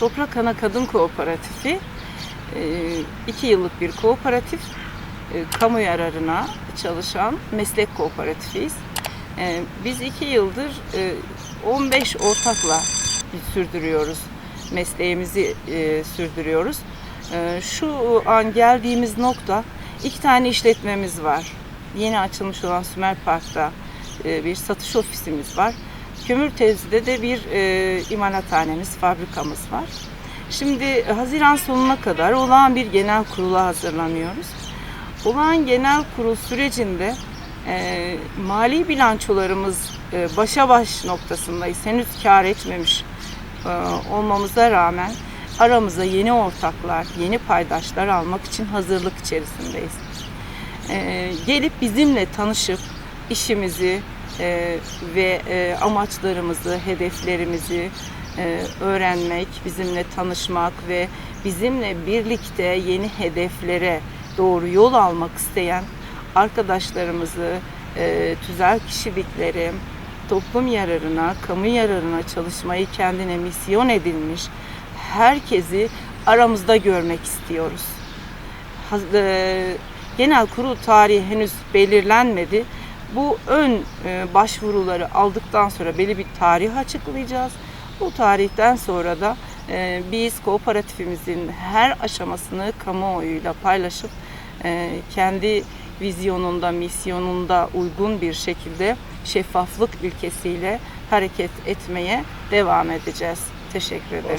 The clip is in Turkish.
Toprak Ana Kadın Kooperatifi e, iki yıllık bir kooperatif. E, Kamu yararına çalışan meslek kooperatifiyiz. E, Biz iki yıldır e, 15 ortakla sürdürüyoruz. Mesleğimizi sürdürüyoruz. Şu an geldiğimiz nokta iki tane işletmemiz var. Yeni açılmış olan Sümer Park'ta bir satış ofisimiz var. Kömürtez'de de bir e, imalathanemiz, fabrikamız var. Şimdi e, Haziran sonuna kadar olağan bir genel kurula hazırlanıyoruz. Olağan genel kurul sürecinde e, mali bilançolarımız e, başa baş noktasındayız. Henüz kar etmemiş e, olmamıza rağmen aramıza yeni ortaklar, yeni paydaşlar almak için hazırlık içerisindeyiz. E, gelip bizimle tanışıp işimizi e, ve e, amaçlarımızı, hedeflerimizi e, öğrenmek, bizimle tanışmak ve bizimle birlikte yeni hedeflere doğru yol almak isteyen arkadaşlarımızı, e, tüzel kişilikleri, toplum yararına, kamu yararına çalışmayı kendine misyon edilmiş herkesi aramızda görmek istiyoruz. E, Genel kurul tarihi henüz belirlenmedi. Bu ön e, başvuruları aldıktan sonra belli bir tarih açıklayacağız. Bu tarihten sonra da e, biz kooperatifimizin her aşamasını kamuoyuyla paylaşıp e, kendi vizyonunda, misyonunda uygun bir şekilde şeffaflık ilkesiyle hareket etmeye devam edeceğiz. Teşekkür ederim.